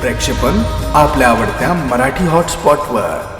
प्रक्षेपण आपल्या आवडत्या मराठी हॉटस्पॉटवर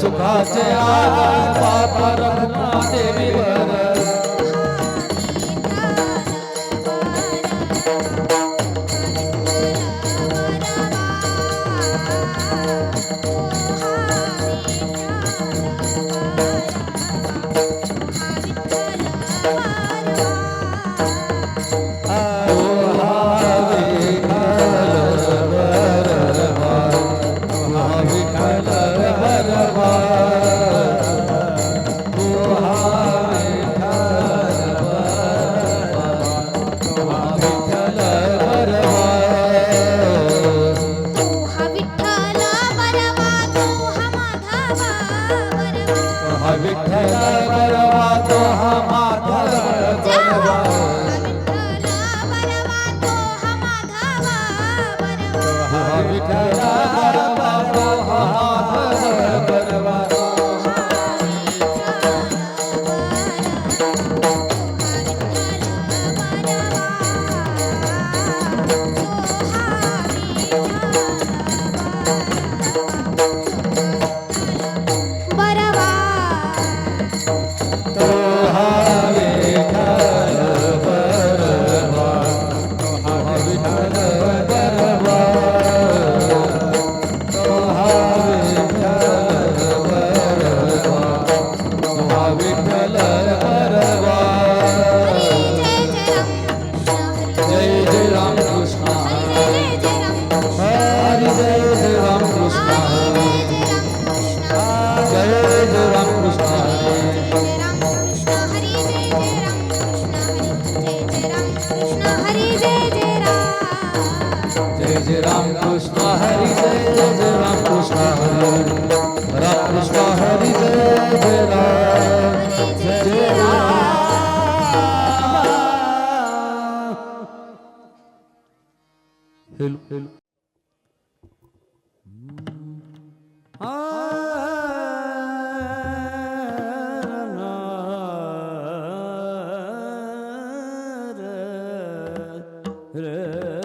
सुखाचे आधार पापा रघुनाथ देवी वर। para 그래.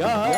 Yeah.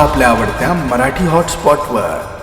आपल्या आवडत्या मराठी हॉटस्पॉटवर